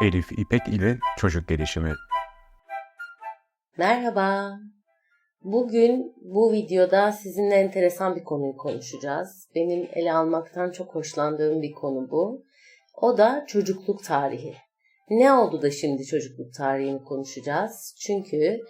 Elif İpek ile çocuk gelişimi. Merhaba. Bugün bu videoda sizinle enteresan bir konuyu konuşacağız. Benim ele almaktan çok hoşlandığım bir konu bu. O da çocukluk tarihi. Ne oldu da şimdi çocukluk tarihini konuşacağız? Çünkü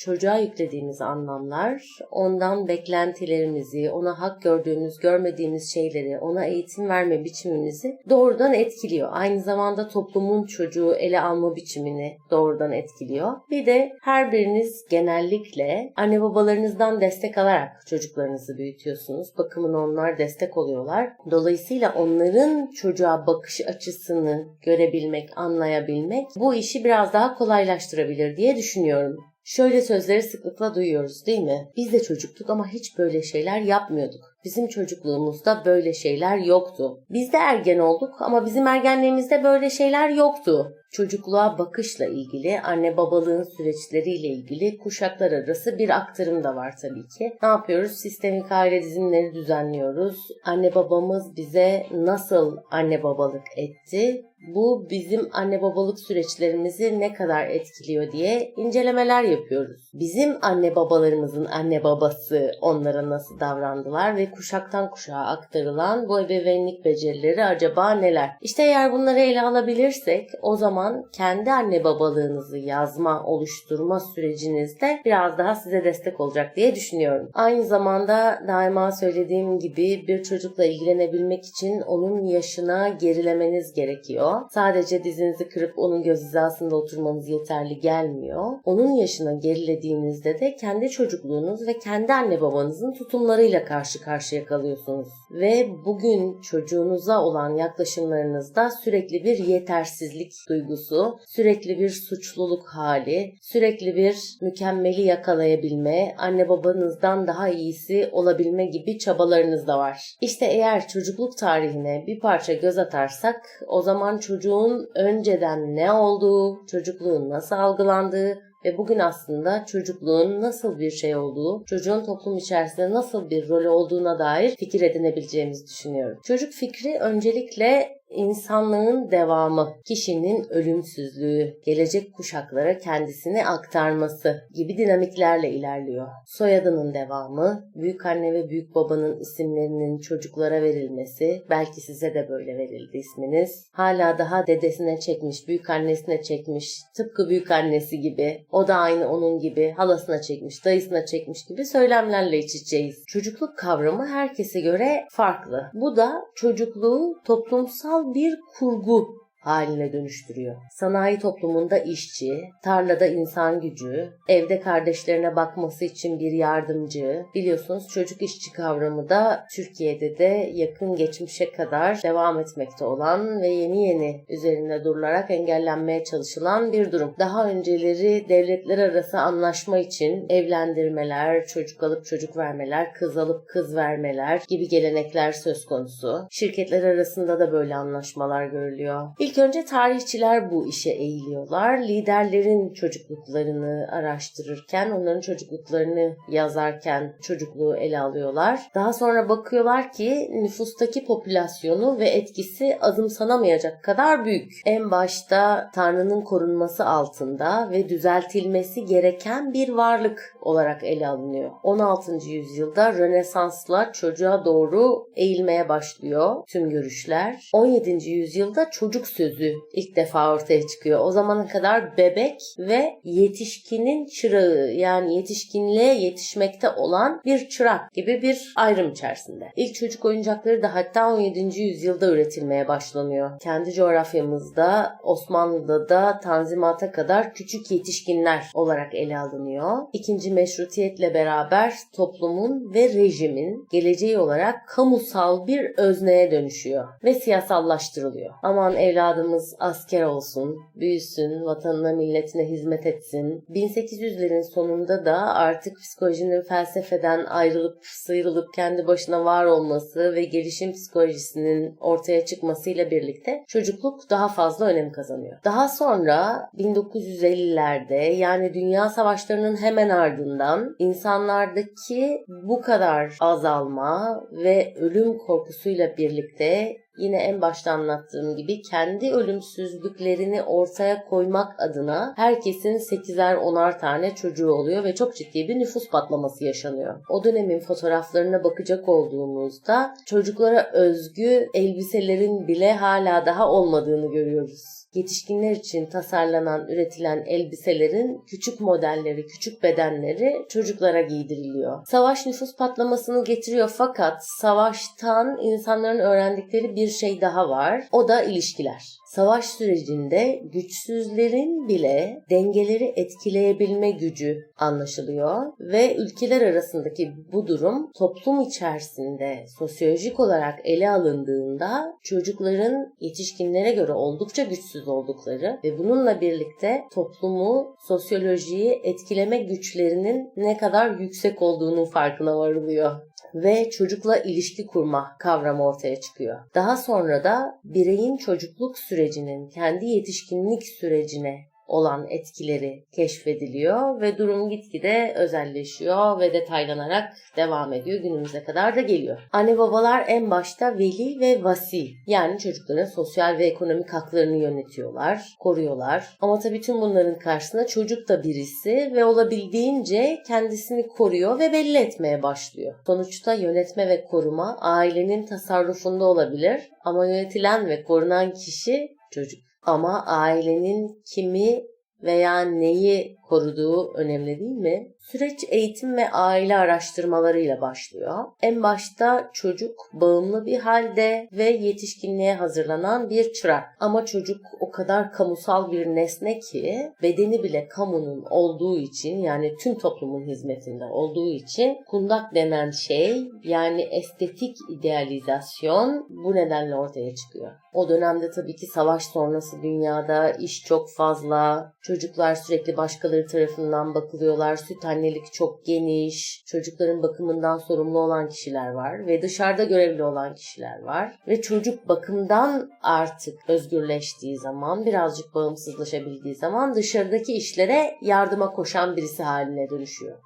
çocuğa yüklediğimiz anlamlar, ondan beklentilerimizi, ona hak gördüğümüz, görmediğimiz şeyleri, ona eğitim verme biçimimizi doğrudan etkiliyor. Aynı zamanda toplumun çocuğu ele alma biçimini doğrudan etkiliyor. Bir de her biriniz genellikle anne babalarınızdan destek alarak çocuklarınızı büyütüyorsunuz. Bakımına onlar destek oluyorlar. Dolayısıyla onların çocuğa bakış açısını görebilmek, anlayabilmek bu işi biraz daha kolaylaştırabilir diye düşünüyorum. Şöyle sözleri sıklıkla duyuyoruz değil mi? Biz de çocuktuk ama hiç böyle şeyler yapmıyorduk. Bizim çocukluğumuzda böyle şeyler yoktu. Biz de ergen olduk ama bizim ergenliğimizde böyle şeyler yoktu. Çocukluğa bakışla ilgili, anne babalığın süreçleriyle ilgili kuşaklar arası bir aktarım da var tabii ki. Ne yapıyoruz? Sistemik aile dizimleri düzenliyoruz. Anne babamız bize nasıl anne babalık etti? Bu bizim anne babalık süreçlerimizi ne kadar etkiliyor diye incelemeler yapıyoruz. Bizim anne babalarımızın anne babası onlara nasıl davrandılar ve kuşaktan kuşağa aktarılan bu ebeveynlik becerileri acaba neler? İşte eğer bunları ele alabilirsek o zaman kendi anne babalığınızı yazma, oluşturma sürecinizde biraz daha size destek olacak diye düşünüyorum. Aynı zamanda daima söylediğim gibi bir çocukla ilgilenebilmek için onun yaşına gerilemeniz gerekiyor. Sadece dizinizi kırıp onun göz hizasında oturmanız yeterli gelmiyor. Onun yaşına gerilediğinizde de kendi çocukluğunuz ve kendi anne babanızın tutumlarıyla karşı karşıya kalıyorsunuz. Ve bugün çocuğunuza olan yaklaşımlarınızda sürekli bir yetersizlik duygusu, sürekli bir suçluluk hali, sürekli bir mükemmeli yakalayabilme, anne babanızdan daha iyisi olabilme gibi çabalarınız da var. İşte eğer çocukluk tarihine bir parça göz atarsak o zaman çocuğun önceden ne olduğu, çocukluğun nasıl algılandığı ve bugün aslında çocukluğun nasıl bir şey olduğu, çocuğun toplum içerisinde nasıl bir rolü olduğuna dair fikir edinebileceğimizi düşünüyorum. Çocuk fikri öncelikle insanlığın devamı, kişinin ölümsüzlüğü, gelecek kuşaklara kendisini aktarması gibi dinamiklerle ilerliyor. Soyadının devamı, büyük anne ve büyük babanın isimlerinin çocuklara verilmesi, belki size de böyle verildi isminiz. Hala daha dedesine çekmiş, büyük annesine çekmiş, tıpkı büyük annesi gibi, o da aynı onun gibi, halasına çekmiş, dayısına çekmiş gibi söylemlerle iç içeyiz. Çocukluk kavramı herkese göre farklı. Bu da çocukluğu toplumsal bir kurgu haline dönüştürüyor. Sanayi toplumunda işçi, tarlada insan gücü, evde kardeşlerine bakması için bir yardımcı. Biliyorsunuz çocuk işçi kavramı da Türkiye'de de yakın geçmişe kadar devam etmekte olan ve yeni yeni üzerinde durularak engellenmeye çalışılan bir durum. Daha önceleri devletler arası anlaşma için evlendirmeler, çocuk alıp çocuk vermeler, kız alıp kız vermeler gibi gelenekler söz konusu. Şirketler arasında da böyle anlaşmalar görülüyor. İlk önce tarihçiler bu işe eğiliyorlar. Liderlerin çocukluklarını araştırırken, onların çocukluklarını yazarken çocukluğu ele alıyorlar. Daha sonra bakıyorlar ki nüfustaki popülasyonu ve etkisi azımsanamayacak kadar büyük. En başta Tanrı'nın korunması altında ve düzeltilmesi gereken bir varlık olarak ele alınıyor. 16. yüzyılda Rönesans'la çocuğa doğru eğilmeye başlıyor tüm görüşler. 17. yüzyılda çocuk sözü ilk defa ortaya çıkıyor. O zamana kadar bebek ve yetişkinin çırağı yani yetişkinliğe yetişmekte olan bir çırak gibi bir ayrım içerisinde. İlk çocuk oyuncakları da hatta 17. yüzyılda üretilmeye başlanıyor. Kendi coğrafyamızda Osmanlı'da da Tanzimat'a kadar küçük yetişkinler olarak ele alınıyor. İkinci meşrutiyetle beraber toplumun ve rejimin geleceği olarak kamusal bir özneye dönüşüyor ve siyasallaştırılıyor. Aman evladımız asker olsun, büyüsün, vatanına milletine hizmet etsin. 1800'lerin sonunda da artık psikolojinin felsefeden ayrılıp sıyrılıp kendi başına var olması ve gelişim psikolojisinin ortaya çıkmasıyla birlikte çocukluk daha fazla önem kazanıyor. Daha sonra 1950'lerde yani dünya savaşlarının hemen ardından insanlardaki bu kadar azalma ve ölüm korkusuyla birlikte yine en başta anlattığım gibi kendi ölümsüzlüklerini ortaya koymak adına herkesin 8'er 10'ar tane çocuğu oluyor ve çok ciddi bir nüfus patlaması yaşanıyor. O dönemin fotoğraflarına bakacak olduğumuzda çocuklara özgü elbiselerin bile hala daha olmadığını görüyoruz. Yetişkinler için tasarlanan, üretilen elbiselerin küçük modelleri, küçük bedenleri çocuklara giydiriliyor. Savaş nüfus patlamasını getiriyor fakat savaştan insanların öğrendikleri bir şey daha var. O da ilişkiler. Savaş sürecinde güçsüzlerin bile dengeleri etkileyebilme gücü anlaşılıyor ve ülkeler arasındaki bu durum toplum içerisinde sosyolojik olarak ele alındığında çocukların yetişkinlere göre oldukça güçsüz oldukları ve bununla birlikte toplumu, sosyolojiyi etkileme güçlerinin ne kadar yüksek olduğunun farkına varılıyor ve çocukla ilişki kurma kavramı ortaya çıkıyor. Daha sonra da bireyin çocukluk sürecinin kendi yetişkinlik sürecine olan etkileri keşfediliyor ve durum gitgide özelleşiyor ve detaylanarak devam ediyor. Günümüze kadar da geliyor. Anne babalar en başta veli ve vasi yani çocukların sosyal ve ekonomik haklarını yönetiyorlar, koruyorlar. Ama tabii tüm bunların karşısında çocuk da birisi ve olabildiğince kendisini koruyor ve belli etmeye başlıyor. Sonuçta yönetme ve koruma ailenin tasarrufunda olabilir ama yönetilen ve korunan kişi çocuk. Ama ailenin kimi veya neyi koruduğu önemli değil mi? Süreç eğitim ve aile araştırmalarıyla başlıyor. En başta çocuk bağımlı bir halde ve yetişkinliğe hazırlanan bir çırak. Ama çocuk o kadar kamusal bir nesne ki bedeni bile kamunun olduğu için yani tüm toplumun hizmetinde olduğu için kundak denen şey yani estetik idealizasyon bu nedenle ortaya çıkıyor. O dönemde tabii ki savaş sonrası dünyada iş çok fazla, çocuklar sürekli başkaları tarafından bakılıyorlar, süt annelik çok geniş, çocukların bakımından sorumlu olan kişiler var ve dışarıda görevli olan kişiler var. Ve çocuk bakımdan artık özgürleştiği zaman, birazcık bağımsızlaşabildiği zaman dışarıdaki işlere yardıma koşan birisi haline dönüşüyor.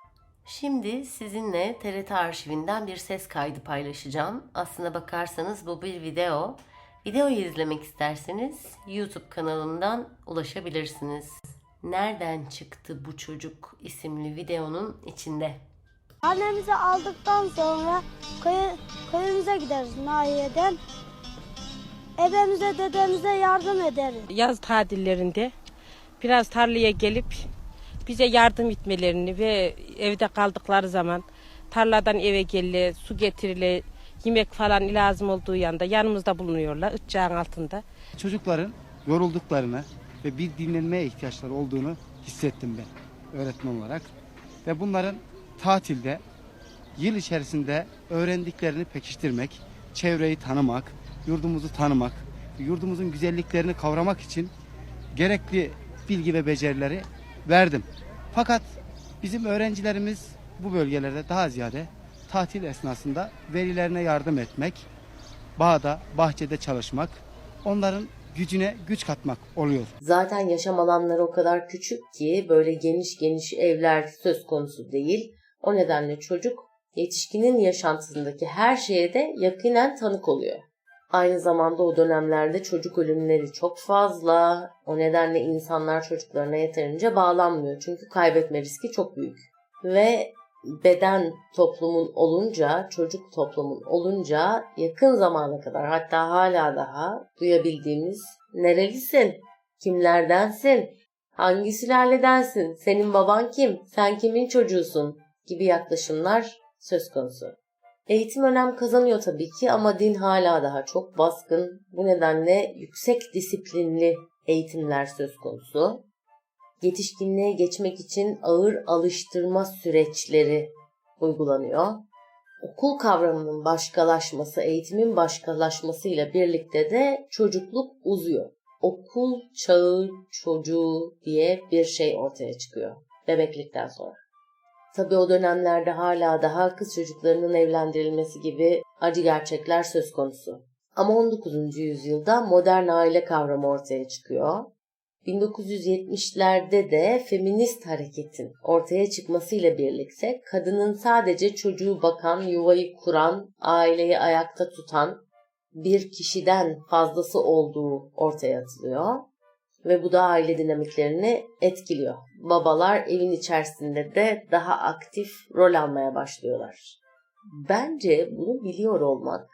Şimdi sizinle TRT arşivinden bir ses kaydı paylaşacağım. Aslına bakarsanız bu bir video. Videoyu izlemek isterseniz YouTube kanalımdan ulaşabilirsiniz. Nereden çıktı bu çocuk isimli videonun içinde. Annemizi aldıktan sonra köy, köyümüze gideriz nahiyeden. Ebemize dedemize yardım ederiz. yaz tatillerinde biraz tarlaya gelip bize yardım etmelerini ve evde kaldıkları zaman tarladan eve gelir, su getirile, yemek falan lazım olduğu yanda yanımızda bulunuyorlar ıtçağın altında. Çocukların yorulduklarını ve bir dinlenmeye ihtiyaçları olduğunu hissettim ben öğretmen olarak. Ve bunların tatilde yıl içerisinde öğrendiklerini pekiştirmek, çevreyi tanımak, yurdumuzu tanımak, yurdumuzun güzelliklerini kavramak için gerekli bilgi ve becerileri verdim. Fakat bizim öğrencilerimiz bu bölgelerde daha ziyade tatil esnasında velilerine yardım etmek, bağda, bahçede çalışmak, onların gücüne güç katmak oluyor. Zaten yaşam alanları o kadar küçük ki böyle geniş geniş evler söz konusu değil. O nedenle çocuk yetişkinin yaşantısındaki her şeye de yakinen tanık oluyor. Aynı zamanda o dönemlerde çocuk ölümleri çok fazla. O nedenle insanlar çocuklarına yeterince bağlanmıyor. Çünkü kaybetme riski çok büyük. Ve beden toplumun olunca, çocuk toplumun olunca yakın zamana kadar hatta hala daha duyabildiğimiz nerelisin, kimlerdensin, hangi sülaledensin, senin baban kim, sen kimin çocuğusun gibi yaklaşımlar söz konusu. Eğitim önem kazanıyor tabii ki ama din hala daha çok baskın. Bu nedenle yüksek disiplinli eğitimler söz konusu. Yetişkinliğe geçmek için ağır alıştırma süreçleri uygulanıyor. Okul kavramının başkalaşması, eğitimin başkalaşmasıyla birlikte de çocukluk uzuyor. Okul çağı çocuğu diye bir şey ortaya çıkıyor bebeklikten sonra. Tabii o dönemlerde hala daha kız çocuklarının evlendirilmesi gibi acı gerçekler söz konusu. Ama 19. yüzyılda modern aile kavramı ortaya çıkıyor. 1970'lerde de feminist hareketin ortaya çıkmasıyla birlikte kadının sadece çocuğu bakan, yuvayı kuran, aileyi ayakta tutan bir kişiden fazlası olduğu ortaya atılıyor ve bu da aile dinamiklerini etkiliyor. Babalar evin içerisinde de daha aktif rol almaya başlıyorlar. Bence bunu biliyor olmak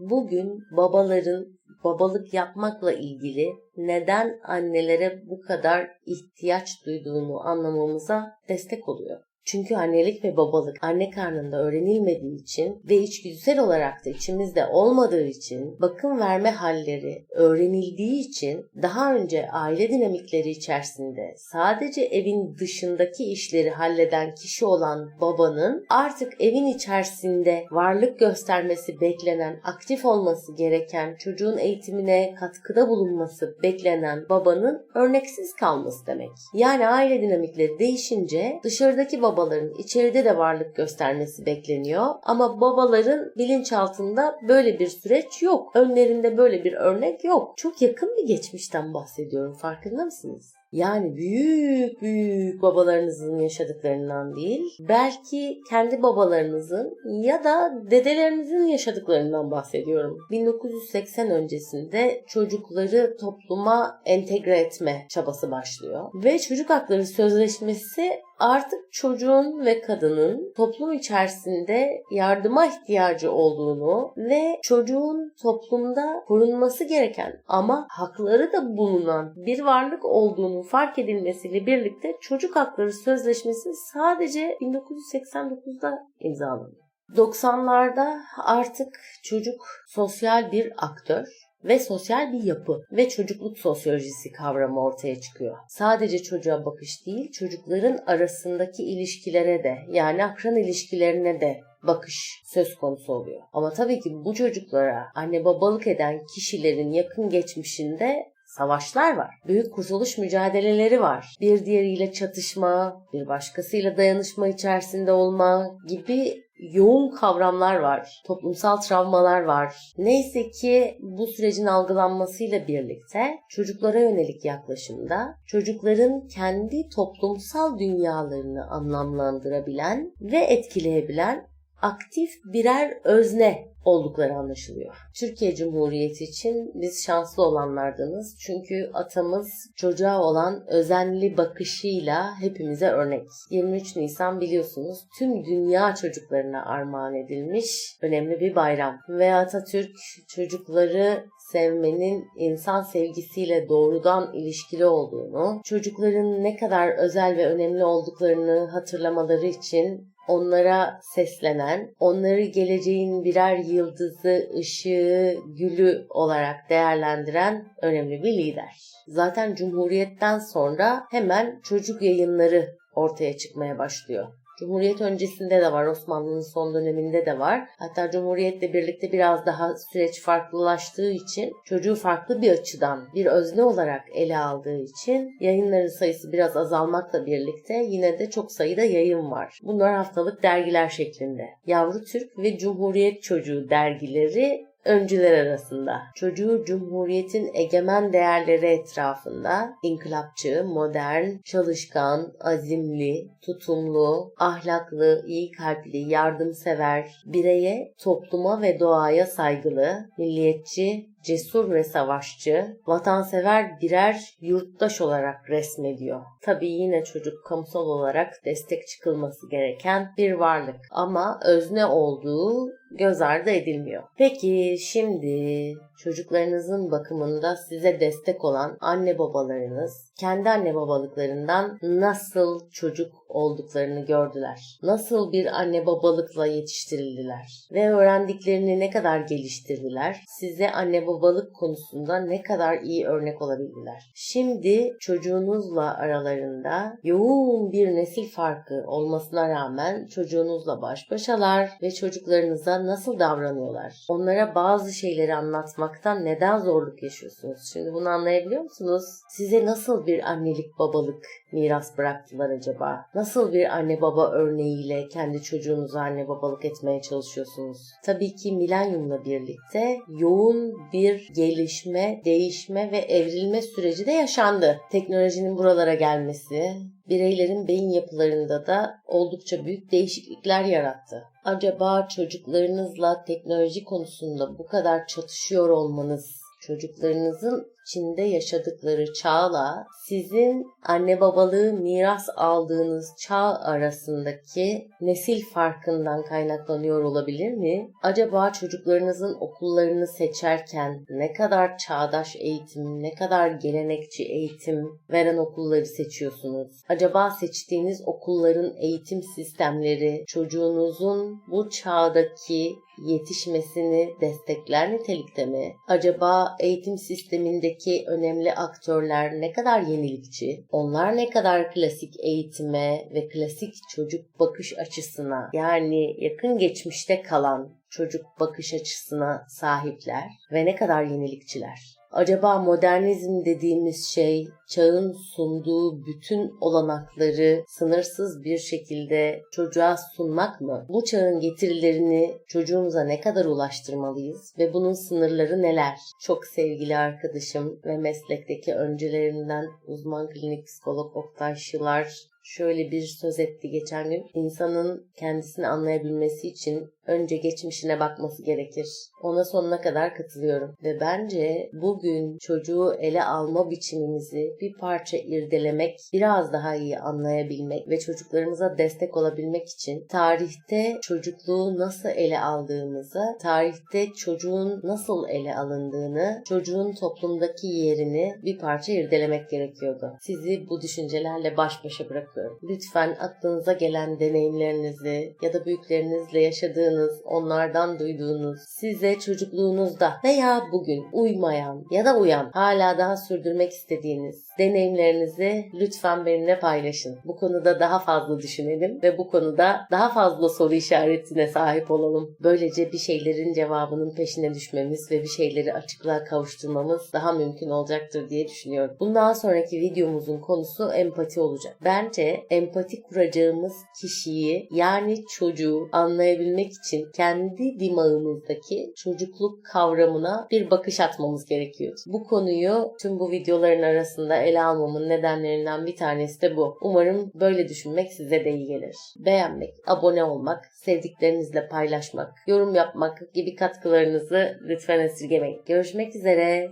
bugün babaların babalık yapmakla ilgili neden annelere bu kadar ihtiyaç duyduğunu anlamamıza destek oluyor. Çünkü annelik ve babalık anne karnında öğrenilmediği için ve içgüdüsel olarak da içimizde olmadığı için bakım verme halleri öğrenildiği için daha önce aile dinamikleri içerisinde sadece evin dışındaki işleri halleden kişi olan babanın artık evin içerisinde varlık göstermesi beklenen, aktif olması gereken, çocuğun eğitimine katkıda bulunması beklenen babanın örneksiz kalması demek. Yani aile dinamikleri değişince dışarıdaki babaların içeride de varlık göstermesi bekleniyor ama babaların bilinçaltında böyle bir süreç yok. Önlerinde böyle bir örnek yok. Çok yakın bir geçmişten bahsediyorum farkında mısınız? Yani büyük büyük babalarınızın yaşadıklarından değil, belki kendi babalarınızın ya da dedelerinizin yaşadıklarından bahsediyorum. 1980 öncesinde çocukları topluma entegre etme çabası başlıyor. Ve çocuk hakları sözleşmesi artık çocuğun ve kadının toplum içerisinde yardıma ihtiyacı olduğunu ve çocuğun toplumda korunması gereken ama hakları da bulunan bir varlık olduğunu fark edilmesiyle birlikte çocuk hakları sözleşmesi sadece 1989'da imzalanıyor. 90'larda artık çocuk sosyal bir aktör ve sosyal bir yapı ve çocukluk sosyolojisi kavramı ortaya çıkıyor. Sadece çocuğa bakış değil, çocukların arasındaki ilişkilere de yani akran ilişkilerine de bakış söz konusu oluyor. Ama tabii ki bu çocuklara anne babalık eden kişilerin yakın geçmişinde savaşlar var. Büyük kurtuluş mücadeleleri var. Bir diğeriyle çatışma, bir başkasıyla dayanışma içerisinde olma gibi yoğun kavramlar var. Toplumsal travmalar var. Neyse ki bu sürecin algılanmasıyla birlikte çocuklara yönelik yaklaşımda çocukların kendi toplumsal dünyalarını anlamlandırabilen ve etkileyebilen aktif birer özne oldukları anlaşılıyor. Türkiye Cumhuriyeti için biz şanslı olanlardanız. Çünkü atamız çocuğa olan özenli bakışıyla hepimize örnek. 23 Nisan biliyorsunuz tüm dünya çocuklarına armağan edilmiş önemli bir bayram. Ve Atatürk çocukları sevmenin insan sevgisiyle doğrudan ilişkili olduğunu, çocukların ne kadar özel ve önemli olduklarını hatırlamaları için onlara seslenen, onları geleceğin birer yıldızı, ışığı, gülü olarak değerlendiren önemli bir lider. Zaten Cumhuriyet'ten sonra hemen çocuk yayınları ortaya çıkmaya başlıyor. Cumhuriyet öncesinde de var, Osmanlı'nın son döneminde de var. Hatta Cumhuriyet'le birlikte biraz daha süreç farklılaştığı için çocuğu farklı bir açıdan bir özne olarak ele aldığı için yayınların sayısı biraz azalmakla birlikte yine de çok sayıda yayın var. Bunlar haftalık dergiler şeklinde. Yavru Türk ve Cumhuriyet Çocuğu dergileri öncüler arasında. Çocuğu Cumhuriyet'in egemen değerleri etrafında inkılapçı, modern, çalışkan, azimli, tutumlu, ahlaklı, iyi kalpli, yardımsever, bireye, topluma ve doğaya saygılı, milliyetçi, cesur ve savaşçı, vatansever birer yurttaş olarak resmediyor. Tabii yine çocuk kamusal olarak destek çıkılması gereken bir varlık ama özne olduğu göz ardı edilmiyor. Peki şimdi çocuklarınızın bakımında size destek olan anne babalarınız kendi anne babalıklarından nasıl çocuk olduklarını gördüler. Nasıl bir anne babalıkla yetiştirildiler ve öğrendiklerini ne kadar geliştirdiler. Size anne babalık konusunda ne kadar iyi örnek olabildiler. Şimdi çocuğunuzla aralarında yoğun bir nesil farkı olmasına rağmen çocuğunuzla baş başalar ve çocuklarınıza nasıl davranıyorlar? Onlara bazı şeyleri anlatmaktan neden zorluk yaşıyorsunuz? Şimdi bunu anlayabiliyor musunuz? Size nasıl bir annelik babalık miras bıraktılar acaba? Nasıl bir anne baba örneğiyle kendi çocuğunuza anne babalık etmeye çalışıyorsunuz? Tabii ki milenyumla birlikte yoğun bir gelişme, değişme ve evrilme süreci de yaşandı. Teknolojinin buralara gelmesi, bireylerin beyin yapılarında da oldukça büyük değişiklikler yarattı. Acaba çocuklarınızla teknoloji konusunda bu kadar çatışıyor olmanız çocuklarınızın içinde yaşadıkları çağla sizin anne babalığı miras aldığınız çağ arasındaki nesil farkından kaynaklanıyor olabilir mi? Acaba çocuklarınızın okullarını seçerken ne kadar çağdaş eğitim, ne kadar gelenekçi eğitim veren okulları seçiyorsunuz? Acaba seçtiğiniz okulların eğitim sistemleri çocuğunuzun bu çağdaki yetişmesini destekler nitelikte mi? Acaba eğitim sistemindeki önemli aktörler ne kadar yenilikçi? Onlar ne kadar klasik eğitime ve klasik çocuk bakış açısına yani yakın geçmişte kalan çocuk bakış açısına sahipler ve ne kadar yenilikçiler? Acaba modernizm dediğimiz şey çağın sunduğu bütün olanakları sınırsız bir şekilde çocuğa sunmak mı? Bu çağın getirilerini çocuğumuza ne kadar ulaştırmalıyız ve bunun sınırları neler? Çok sevgili arkadaşım ve meslekteki öncelerimden uzman klinik psikolog Oktay Şılar şöyle bir söz etti geçen gün. İnsanın kendisini anlayabilmesi için önce geçmişine bakması gerekir. Ona sonuna kadar katılıyorum. Ve bence bugün çocuğu ele alma biçimimizi bir parça irdelemek, biraz daha iyi anlayabilmek ve çocuklarımıza destek olabilmek için tarihte çocukluğu nasıl ele aldığımızı, tarihte çocuğun nasıl ele alındığını, çocuğun toplumdaki yerini bir parça irdelemek gerekiyordu. Sizi bu düşüncelerle baş başa bırakıyorum. Lütfen aklınıza gelen deneyimlerinizi ya da büyüklerinizle yaşadığınız, onlardan duyduğunuz, size çocukluğunuzda veya bugün uymayan ya da uyan, hala daha sürdürmek istediğiniz deneyimlerinizi lütfen benimle paylaşın. Bu konuda daha fazla düşünelim ve bu konuda daha fazla soru işaretine sahip olalım. Böylece bir şeylerin cevabının peşine düşmemiz ve bir şeyleri açıklığa kavuşturmamız daha mümkün olacaktır diye düşünüyorum. Bundan sonraki videomuzun konusu empati olacak. Bence empati kuracağımız kişiyi yani çocuğu anlayabilmek için kendi dimağımızdaki çocukluk kavramına bir bakış atmamız gerekiyor. Bu konuyu tüm bu videoların arasında ele almamın nedenlerinden bir tanesi de bu. Umarım böyle düşünmek size de iyi gelir. Beğenmek, abone olmak, sevdiklerinizle paylaşmak, yorum yapmak gibi katkılarınızı lütfen esirgemeyin. Görüşmek üzere.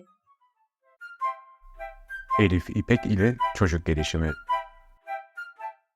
Elif İpek ile Çocuk Gelişimi